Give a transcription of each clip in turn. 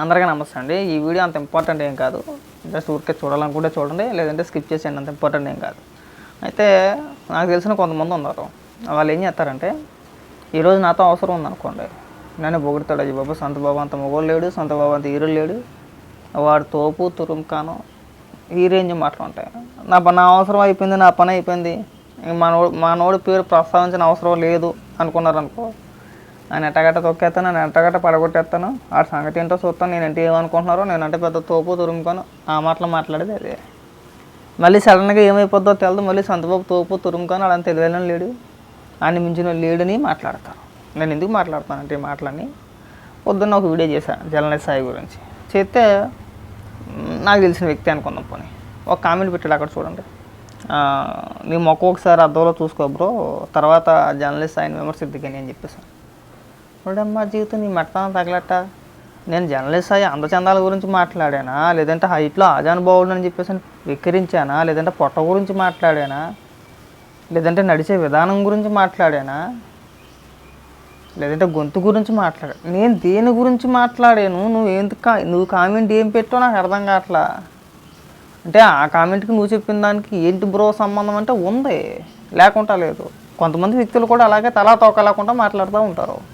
అందరికీ నమస్తే అండి. ఈ వీడియో అంత ఇంపార్టెంట్ ఏం కాదు. జస్ట్ ఊరికే చూడాలనుకుంటే చూడండి లేదంటే స్కిప్ చేసేయండి అంత ఇంపార్టెంట్ ఏం కాదు. అయితే నాకు తెలిసిన కొంతమంది ఉన్నారు. వాళ్ళు ఏం చేస్తారంటే ఈరోజు నాతో అవసరం ఉందనుకోండి. నన్ను పొగుడతాడు అయ్యి బాబు సొంత బాబు అంత మొగోడు లేడు సొంత బాబు అంత హీరో లేడు. వాడు తోపు తురుంకాను ఈ రేంజ్ మాటలు ఉంటాయి. నా నా అవసరం అయిపోయింది నా పని అయిపోయింది. ఇంక మనోడు పేరు ప్రస్తావించిన అవసరం లేదు అనుకున్నారనుకో ఆయన ఎట్టగట్ట తొక్కేస్తాను నేను ఎట్టగట్ట పడగొట్టేస్తాను ఆ సంగతి ఏంటో చూస్తాను నేను ఏంటి ఏమనుకుంటున్నారో నేను అంటే పెద్ద తోపు తురుముకోను. ఆ మాటలు మాట్లాడేది అదే. మళ్ళీ సడన్గా ఏమైపోద్దో తెలియదు మళ్ళీ సంతబాబు తోపు తురుముకొని అలా తెలియని లేడు. ఆయన మించిన లేడని మాట్లాడతాను. నేను ఎందుకు మాట్లాడతాను అంటే ఈ మాటలని పొద్దున్న ఒక వీడియో చేశాను జలనేశ్ సాయి గురించి. చేస్తే నాకు తెలిసిన వ్యక్తి అనుకుందాం పోనీ. ఒక కామెంట్ పెట్టాడు అక్కడ చూడండి. నీ మొక్క ఒకసారి అద్దంలో చూసుకో బ్రో తర్వాత జర్నలిస్ట్ ఆయన విమర్శిద్దుకని అని చెప్పేసాను చూడమ్మా జీవితం నీ మెట్టన తగలట నేను జర్నలిస్ట్ అయ్యి అందచందాల గురించి మాట్లాడానా? లేదంటే హైట్లో ఆజానుభావుడు అని చెప్పేసి వికరించానా లేదంటే పొట్ట గురించి మాట్లాడానా? లేదంటే నడిచే విధానం గురించి మాట్లాడానా? లేదంటే గొంతు గురించి మాట్లాడా? నేను దేని గురించి మాట్లాడాను? నువ్వు ఎందుకు కా- నువ్వు కామెంట్ ఏం పెట్టావు నాకు అర్థం కావట్లా. అంటే ఆ కామెంట్కి నువ్వు చెప్పిన దానికి ఏంటి బ్రో సంబంధం అంటే ఉంది. లేకుండా లేదు. కొంతమంది వ్యక్తులు కూడా అలాగే తలా తోక లేకుండా మాట్లాడుతూ ఉంటారు.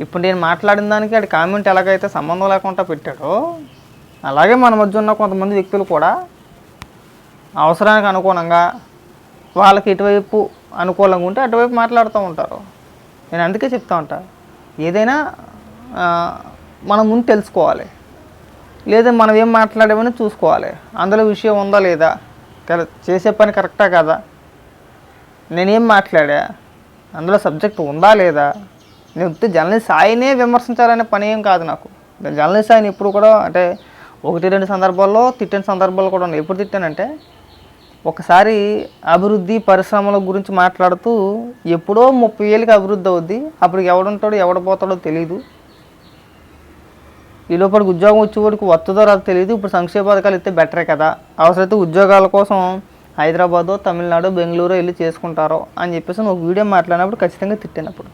ఇప్పుడు నేను మాట్లాడిన దానికి అది కామెంట్ ఎలాగైతే సంబంధం లేకుండా పెట్టాడో అలాగే మన మధ్య ఉన్న కొంతమంది వ్యక్తులు కూడా అవసరానికి అనుగుణంగా వాళ్ళకి ఇటువైపు అనుకూలంగా ఉంటే అటువైపు మాట్లాడుతూ ఉంటారు. నేను అందుకే చెప్తా ఉంటా ఏదైనా మనం ముందు తెలుసుకోవాలి. లేదా మనం ఏం మాట్లాడామని చూసుకోవాలి. అందులో విషయం ఉందా లేదా? చేసే పని కరెక్టా కదా? నేనేం మాట్లాడా? అందులో సబ్జెక్ట్ ఉందా లేదా? నేను వస్తే జర్నలిస్ట్ సాయినే విమర్శించాలనే పని ఏం కాదు నాకు. జర్నలిస్ట్ సాయిని ఇప్పుడు కూడా అంటే ఒకటి రెండు సందర్భాల్లో తిట్టిన సందర్భాలు కూడా ఉన్నాయి. ఎప్పుడు తిట్టానంటే ఒకసారి అభివృద్ధి పరిశ్రమల గురించి మాట్లాడుతూ ఎప్పుడో ముప్పై ఏళ్ళకి అభివృద్ధి అవుద్ది. అప్పుడు ఎవడుంటాడో ఎవడ పోతాడో తెలియదు ఈ లోపలికి ఉద్యోగం వచ్చేవాడికి వస్తుందో రాదు తెలియదు ఇప్పుడు సంక్షేమ పథకాలు ఇస్తే బెటరే కదా. అవసరమైతే ఉద్యోగాల కోసం హైదరాబాదు తమిళనాడు బెంగళూరు వెళ్ళి చేసుకుంటారో అని చెప్పేసి నేను ఒక వీడియో మాట్లాడినప్పుడు ఖచ్చితంగా తిట్టినప్పుడు.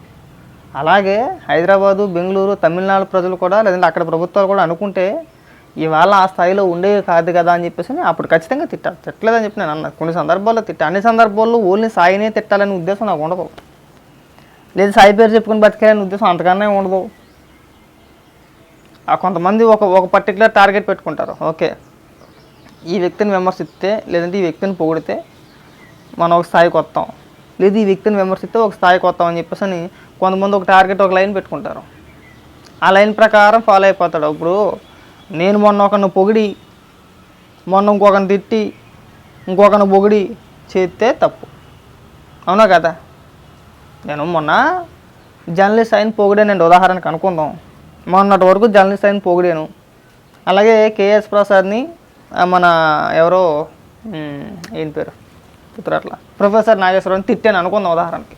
అలాగే హైదరాబాదు బెంగళూరు తమిళనాడు ప్రజలు కూడా లేదంటే అక్కడ ప్రభుత్వాలు కూడా అనుకుంటే ఇవాళ ఆ స్థాయిలో ఉండేవి కాదు కదా అని చెప్పేసి అప్పుడు ఖచ్చితంగా తిట్టాలి తిట్టలేదని చెప్పి నేను అన్న. కొన్ని సందర్భాల్లో తిట్టా. అన్ని సందర్భాల్లో ఓన్లీ సాయినే తిట్టాలనే ఉద్దేశం నాకు ఉండదు. లేదు సాయి పేరు చెప్పుకొని బతికేయాలనే ఉద్దేశం అంతకన్నా ఉండదు. ఆ కొంతమంది ఒక ఒక పర్టికులర్ టార్గెట్ పెట్టుకుంటారు. ఓకే. ఈ వ్యక్తిని విమర్శిస్తే లేదంటే ఈ వ్యక్తిని పొగిడితే మనం ఒక స్థాయికి వస్తాం. లేదు ఈ వ్యక్తిని విమర్శిస్తే ఒక స్థాయికి వస్తాం అని చెప్పేసి అని కొంతమంది ఒక టార్గెట్ ఒక లైన్ పెట్టుకుంటారు. ఆ లైన్ ప్రకారం ఫాలో అయిపోతాడు. ఇప్పుడు నేను మొన్న ఒకరిని పొగిడి మొన్న ఇంకొకరిని తిట్టి ఇంకొకరిని పొగిడి చేస్తే తప్పు. అవునా కదా? నేను మొన్న జర్నలిస్ట్ అయిన పొగిడానండి ఉదాహరణకు అనుకుందాం. మొన్నటి వరకు జర్నలిస్ట్ అయిన పొగిడాను. అలాగే కేఎస్ ప్రసాద్ని మన ఎవరో ఏం పేరు? పుత్రట్ల. ప్రొఫెసర్ నాగేశ్వరరావుని తిట్టాను అనుకుందాం ఉదాహరణకి.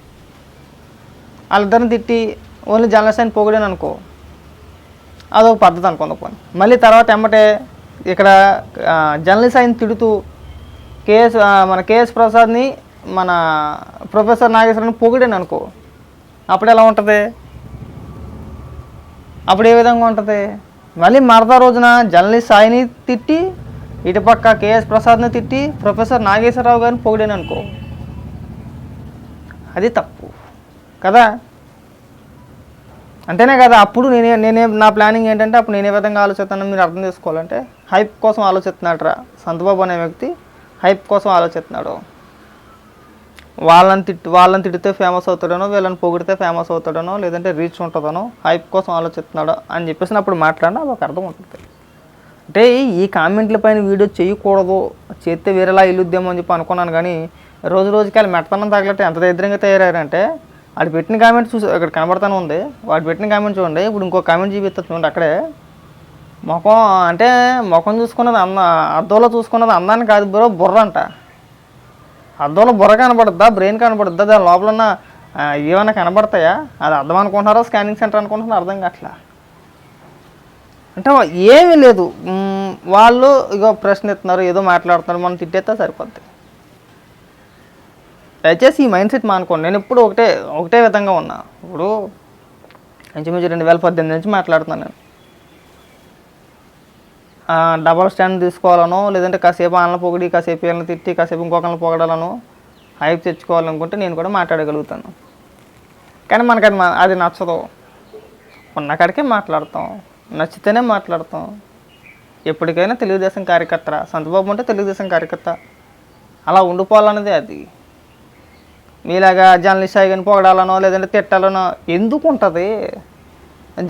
వాళ్ళిద్దరిని తిట్టి ఓన్లీ జర్నలిస్ట్ని పొగిడాను అనుకో. అదొక పద్ధతి అనుకుందాం పోనీ. మళ్ళీ తర్వాత ఎమ్మటే ఇక్కడ జర్నలిస్ట్ అయిన తిడుతూ కేఎస్ మన కేఎస్ ప్రసాద్ని మన ప్రొఫెసర్ నాగేశ్వరని పొగిడాను అనుకో. అప్పుడు ఎలా ఉంటుంది? అప్పుడు ఏ విధంగా ఉంటుంది? మళ్ళీ మరదా రోజున జర్నలిస్ట్ సాయిని తిట్టి ఇటుపక్క కేఎస్ ప్రసాద్ని తిట్టి ప్రొఫెసర్ నాగేశ్వరరావు గారిని పొగిడాను అనుకో. అది తప్పు. కదా? అంతేనే కదా అప్పుడు నేనే నేనే నా ప్లానింగ్ ఏంటంటే అప్పుడు నేను ఏ విధంగా ఆలోచిస్తానని మీరు అర్థం చేసుకోవాలంటే హైప్ కోసం ఆలోచిస్తున్నాడు సంతబాబు అనే వ్యక్తి హైప్ కోసం ఆలోచిస్తున్నాడు. వాళ్ళని తిట్టి వాళ్ళని తిడితే ఫేమస్ అవుతాడనో వీళ్ళని పొగిడితే ఫేమస్ అవుతాడనో లేదంటే రీచ్ ఉంటుందనో హైప్ కోసం ఆలోచిస్తున్నాడో అని చెప్పేసి అప్పుడు మాట్లాడినా ఒక అర్థం ఉంటుంది అంటే ఈ కామెంట్ల పైన వీడియో చేయకూడదు చేస్తే వేరేలా ఇల్లుద్దేమో అని చెప్పి అనుకున్నాను కానీ రోజు రోజుకి వాళ్ళు మెట్టతనం తగలట్టే ఎంత దరిద్రంగా తయారయ్యారంటే వాడు పెట్టిన కామెంట్ చూసి ఇక్కడ కనబడతానే ఉంది. వాడు పెట్టిన కామెంట్ చూడండి. ఇప్పుడు ఇంకో కామెంట్ చూపిస్తా చూడండి అక్కడే. ముఖం అంటే ముఖం చూసుకున్నది అంద అద్దంలో చూసుకున్నది అందాన్ని కాదు బ్రో బుర్ర అంట అద్దంలో బుర్ర కనబడుద్దా? బ్రెయిన్ కనబడుద్దా? దాని లోపల ఉన్న ఏమైనా కనబడతాయా? అది అర్థం అనుకుంటున్నారో? స్కానింగ్ సెంటర్ అనుకుంటున్నారో? అర్థం కావట్లా? అంటే ఏమీ లేదు. వాళ్ళు ఇగో ప్రశ్న ఎత్తున్నారు ఏదో మాట్లాడుతున్నారు మనం తిట్టేస్తే సరిపోద్ది. దయచేసి ఈ మైండ్ సెట్ మానుకోండి. నేను ఎప్పుడు ఒకటే ఒకటే విధంగా ఉన్నా. ఇప్పుడు ఇంచుమించు రెండు వేల పద్దెనిమిది నుంచి మాట్లాడుతున్నాను నేను. డబల్ స్టాండ్ తీసుకోవాలనో లేదంటే కాసేపు ఆనల పొగిడి కాసేపు వీళ్ళని తిట్టి కాసేపు ఇంకొకరిని పొగడాలనో హైప్ తెచ్చుకోవాలనుకుంటే నేను కూడా మాట్లాడగలుగుతాను. కానీ మనకు అది మా- అది నచ్చదు. ఉన్న కాడికే మాట్లాడతాం. నచ్చితేనే మాట్లాడతాం. ఎప్పటికైనా తెలుగుదేశం కార్యకర్త సంతబాబు అంటే తెలుగుదేశం కార్యకర్త. అలా ఉండిపోవాలన్నదే అది. మీలాగా జర్నలిస్ట్ సాయిని పొగడాలనో లేదంటే తిట్టాలనో ఎందుకు ఉంటుంది?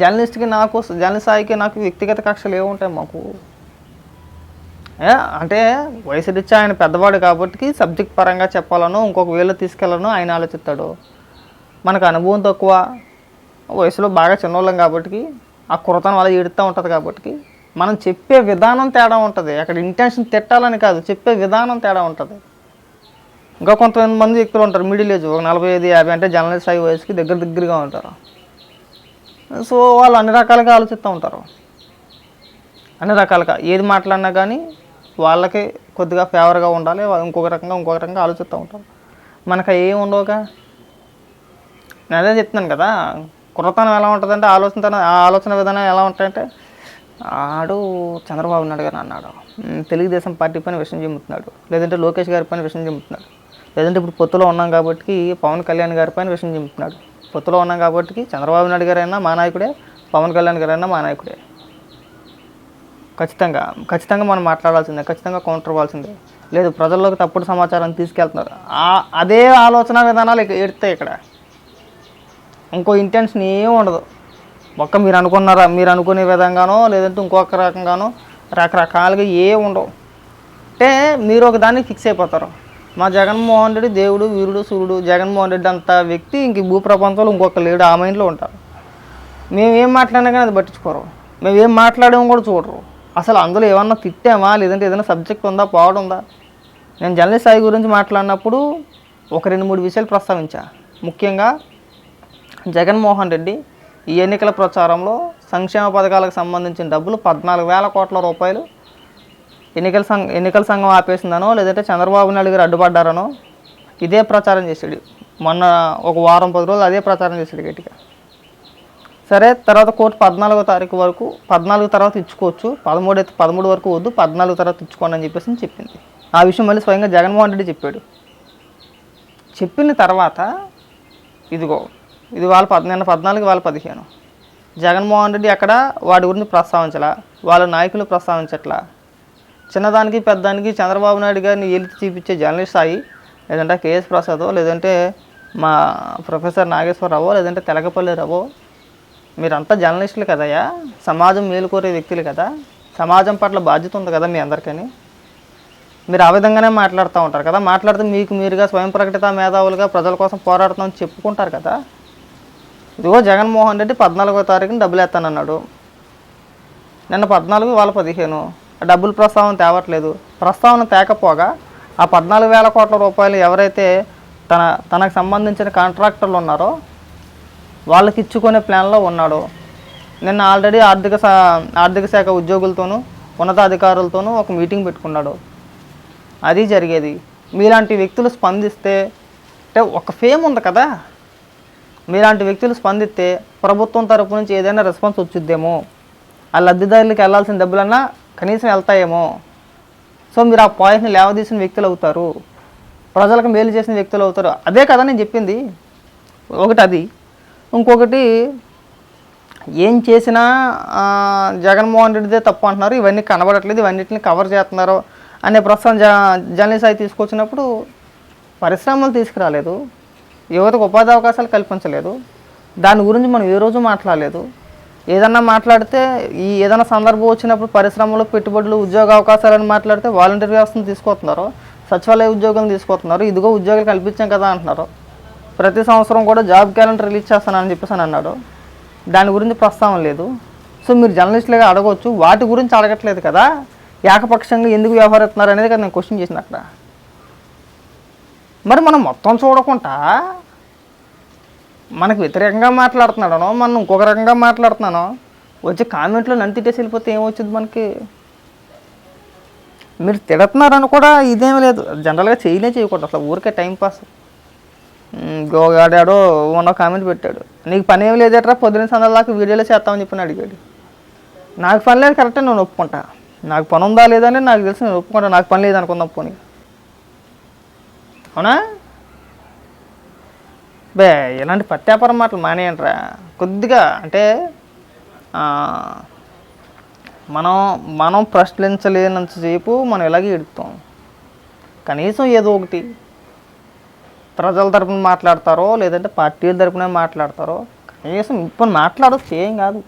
జర్నలిస్ట్కి నాకు జర్నలిస్ట్ సాయికి నాకు వ్యక్తిగత కక్షలు ఏముంటాయి మాకు? అంటే వయసు రీత్యా ఆయన పెద్దవాడు కాబట్టి సబ్జెక్ట్ పరంగా చెప్పాలనో ఇంకొక వేలో తీసుకెళ్ళాలనో ఆయన ఆలోచిస్తాడు. మనకు అనుభవం తక్కువ. వయసులో బాగా చిన్నోళ్ళం కాబట్టి ఆ కురతను వల్ల ఏడుతూ ఉంటుంది కాబట్టి మనం చెప్పే విధానం తేడా ఉంటుంది. అక్కడ ఇంటెన్షన్ తిట్టాలని కాదు చెప్పే విధానం తేడా ఉంటుంది. ఇంకా కొంతమంది వ్యక్తులు ఉంటారు మిడిల్ ఏజ్ ఒక నలభై ఐదు యాభై అంటే జర్నలిస్ట్ అయ్యే వయసుకి దగ్గర దగ్గరగా ఉంటారు. సో వాళ్ళు అన్ని రకాలుగా ఆలోచిస్తూ ఉంటారు. అన్ని రకాలుగా ఏది మాట్లాడినా కానీ వాళ్ళకి కొద్దిగా ఫేవర్గా ఉండాలి ఇంకొక రకంగా ఇంకొక రకంగా ఆలోచిస్తూ ఉంటారు. మనకు అవి ఉండవుగా? నేను అదే చెప్తున్నాను కదా కుర్రతనం ఎలా ఉంటుందంటే ఆలోచన ఆ ఆలోచన విధానం ఎలా ఉంటాయంటే ఆడు చంద్రబాబు నాయుడు గారు అన్నాడు తెలుగుదేశం పార్టీ పైన విషయం చెబుతున్నాడు లేదంటే లోకేష్ గారి పైన విషయం చెబుతున్నాడు. లేదంటే ఇప్పుడు పొత్తులో ఉన్నాం కాబట్టి పవన్ కళ్యాణ్ గారి పైన విషయం చెప్తున్నాడు. పొత్తులో ఉన్నాం కాబట్టి చంద్రబాబు నాయుడు గారైనా మా నాయకుడే పవన్ కళ్యాణ్ గారైనా మా నాయకుడే. ఖచ్చితంగా ఖచ్చితంగా మనం మాట్లాడాల్సిందే ఖచ్చితంగా కౌంటర్ ఇవ్వాల్సిందే లేదు ప్రజల్లోకి తప్పుడు సమాచారం తీసుకెళ్తున్నారు. అదే ఆలోచన విధానాలు ఎడతాయి ఇక్కడ. ఇంకో ఇంటెన్షన్ ఏం ఉండదు. ఒక్క మీరు అనుకున్నారా మీరు అనుకునే విధంగానో లేదంటే ఇంకొక రకంగానో రకరకాలుగా ఏ ఉండవు. అంటే మీరు ఒక దాన్ని ఫిక్స్ అయిపోతారు. మా జగన్మోహన్ రెడ్డి దేవుడు వీరుడు సూర్యుడు జగన్మోహన్ రెడ్డి అంత వ్యక్తి ఇంక భూప్రపంచంలో భూ ప్రపంచంలో ఇంకొక లేడు ఆ మైండ్లో ఉంటారు. మేము ఏం మాట్లాడినా కానీ అది పట్టించుకోరు. మేము ఏం మాట్లాడామో కూడా చూడరు. అసలు అందులో ఏమన్నా తిట్టామా? లేదంటే ఏదైనా సబ్జెక్ట్ ఉందా? పాడు ఉందా? నేను జర్నలిస్ట్ స్థాయి గురించి మాట్లాడినప్పుడు ఒక రెండు మూడు విషయాలు ప్రస్తావించా. ముఖ్యంగా జగన్మోహన్ రెడ్డి ఈ ఎన్నికల ప్రచారంలో సంక్షేమ పథకాలకు సంబంధించిన డబ్బులు పద్నాలుగు వేల కోట్ల రూపాయలు ఎన్నికల సంఘం ఎన్నికల సంఘం ఆపేసిందనో లేదంటే చంద్రబాబు నాయుడు గారు అడ్డుపడ్డారనో ఇదే ప్రచారం చేసాడు. మొన్న ఒక వారం పది రోజులు అదే ప్రచారం చేసాడు గట్టిగా. సరే తర్వాత కోర్టు పద్నాలుగో తారీఖు వరకు పద్నాలుగు తర్వాత ఇచ్చుకోవచ్చు. పదమూడు అయితే పదమూడు వరకు వద్దు పద్నాలుగు తర్వాత ఇచ్చుకోండి అని చెప్పేసి చెప్పింది. ఆ విషయం మళ్ళీ స్వయంగా జగన్మోహన్ రెడ్డి చెప్పాడు. చెప్పిన తర్వాత ఇదిగో ఇది వాళ్ళ పద్ పద్నాలుగు వాళ్ళ పదిహేను. జగన్మోహన్ రెడ్డి అక్కడ వాడి గురించి ప్రస్తావించలా? వాళ్ళ నాయకులు ప్రస్తావించట్లా? చిన్నదానికి పెద్దదానికి చంద్రబాబు నాయుడు గారిని ఏలిచి చూపించే జర్నలిస్ట్ అయ్యి లేదంటే కేఎస్ ప్రసాద్ లేదంటే మా ప్రొఫెసర్ నాగేశ్వరరావు లేదంటే తెలకపల్లి రావు మీరంతా జర్నలిస్టులు కదయ్యా. సమాజం మేలుకోరే వ్యక్తులు కదా. సమాజం పట్ల బాధ్యత ఉంది కదా మీ అందరికని. మీరు ఆ విధంగానే మాట్లాడుతూ ఉంటారు కదా. మాట్లాడితే మీకు మీరుగా స్వయం ప్రకటిత మేధావులుగా ప్రజల కోసం పోరాడుతామని చెప్పుకుంటారు కదా. ఇదిగో జగన్మోహన్ రెడ్డి పద్నాలుగో తారీఖున డబ్బులు ఎత్తానన్నాడు నిన్న పద్నాలుగు వాళ్ళ పదిహేను. డబ్బులు ప్రస్తావన తేవట్లేదు. ప్రస్తావన తేకపోగా ఆ పద్నాలుగు వేల కోట్ల రూపాయలు ఎవరైతే తన తనకు సంబంధించిన కాంట్రాక్టర్లు ఉన్నారో వాళ్ళకి ఇచ్చుకునే ప్లాన్లో ఉన్నాడు. నిన్న ఆల్రెడీ ఆర్థిక శా ఆర్థిక శాఖ ఉద్యోగులతోనూ ఉన్నతాధికారులతోనూ ఒక మీటింగ్ పెట్టుకున్నాడు. అది జరిగేది. మీలాంటి వ్యక్తులు స్పందిస్తే అంటే ఒక ఫేమ్ ఉంది కదా. మీలాంటి వ్యక్తులు స్పందిస్తే ప్రభుత్వం తరపు నుంచి ఏదైనా రెస్పాన్స్ వచ్చిద్దేమో. ఆ లబ్ధిదారులకు వెళ్ళాల్సిన డబ్బులన్నా కనీసం వెళ్తాయేమో. సో మీరు ఆ పాయింట్ని లేవదీసిన వ్యక్తులు అవుతారు. ప్రజలకు మేలు చేసిన వ్యక్తులు అవుతారు. అదే కదా నేను చెప్పింది. ఒకటి అది. ఇంకొకటి ఏం చేసినా జగన్మోహన్ రెడ్డిదే తప్పు అంటున్నారు. ఇవన్నీ కనబడట్లేదు. ఇవన్నిటిని కవర్ చేస్తున్నారు అనే ప్రస్తుతం జ జర్నలిస్ట్ అయి తీసుకొచ్చినప్పుడు పరిశ్రమలు తీసుకురాలేదు. యువతకు ఉపాధి అవకాశాలు కల్పించలేదు. దాని గురించి మనం ఏ రోజు మాట్లాడలేదు. ఏదన్నా మాట్లాడితే ఈ ఏదైనా సందర్భం వచ్చినప్పుడు పరిశ్రమలు పెట్టుబడులు ఉద్యోగ అవకాశాలను మాట్లాడితే వాలంటీర్ వ్యవస్థను తీసుకొస్తున్నారు. సచివాలయ ఉద్యోగం తీసుకొస్తున్నారు. ఇదిగో ఉద్యోగాలు కల్పించాం కదా అంటున్నారు. ప్రతి సంవత్సరం కూడా జాబ్ క్యాలెండర్ రిలీజ్ చేస్తానని చెప్పేసి అని అన్నాడు. దాని గురించి ప్రస్తావన లేదు. సో మీరు జర్నలిస్టులుగా అడగవచ్చు వాటి గురించి అడగట్లేదు కదా. ఏకపక్షంగా ఎందుకు వ్యవహరిస్తున్నారు అనేది కదా నేను క్వశ్చన్ చేసిన అక్కడ. మరి మనం మొత్తం చూడకుండా మనకు వ్యతిరేకంగా మాట్లాడుతున్నాడనో మనం ఇంకొక రకంగా మాట్లాడుతున్నానో వచ్చి కామెంట్లో నన్ను తిట్టేసి వెళ్ళిపోతే ఏమొచ్చింది మనకి? మీరు తిడుతున్నారని కూడా ఇదేం లేదు. జనరల్గా చేయలే చేయకూడదు. అసలు ఊరికే టైం పాస్. గోగాడాడో ఉన్న కామెంట్ పెట్టాడు. నీకు పని ఏం లేదట్రా పొద్దున దాకా వీడియోలో చేస్తామని చెప్పి అడిగాడు. నాకు పని లేదు కరెక్టే నేను ఒప్పుకుంటా. నాకు పని ఉందా లేదా అని నాకు తెలిసి నేను ఒప్పుకుంటా. నాకు పని లేదనుకుందాం పోనీ. అవునా? బే ఇలాంటి పత్యాపరం మాటలు మానేయండిరా. కొద్దిగా అంటే మనం మనం ప్రశ్నించలేనంతసేపు మనం ఇలాగే ఎడుతాం కనీసం ఏదో ఒకటి ప్రజల తరపున మాట్లాడతారో లేదంటే పార్టీల తరపున మాట్లాడతారో కనీసం ఇప్పుడు మాట్లాడచ్చు ఏం కాదు.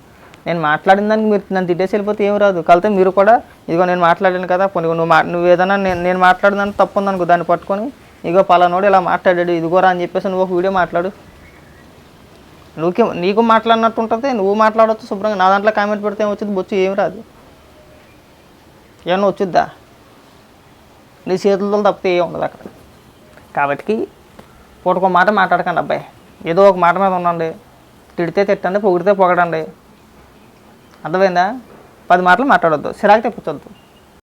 నేను మాట్లాడిన దానికి మీరు నన్ను తిట్టేసి వెళ్ళిపోతే ఏం రాదు. కలితే మీరు కూడా ఇదిగో నేను మాట్లాడాను కదా పోనీ నువ్వు మా నువ్వు ఏదైనా నేను నేను మాట్లాడిన తప్పు ఉందనుకో దాన్ని పట్టుకొని ఇగో పలానోడు ఇలా మాట్లాడాడు ఇదిగోరా అని చెప్పేసి నువ్వు ఒక వీడియో మాట్లాడు. నువ్వుకి నీకు మాట్లాడినట్టు ఉంటుంది నువ్వు మాట్లాడవచ్చు శుభ్రంగా. నా దాంట్లో కామెంట్ పెడితే ఏం వచ్చింది బొచ్చు ఏం రాదు. ఏమన్నా వచ్చిద్దా? నీ చేతులతో తప్పితే ఏం ఉండదు అక్కడ. కాబట్టి పూటకో మాట మాట్లాడకండి అబ్బాయి. ఏదో ఒక మాట మీద ఉండండి. తిడితే తిట్టండి పొగిడితే పొగడండి. అర్థమైందా? పది మాటలు మాట్లాడొద్దు. సిరాకు తెప్పించొద్దు.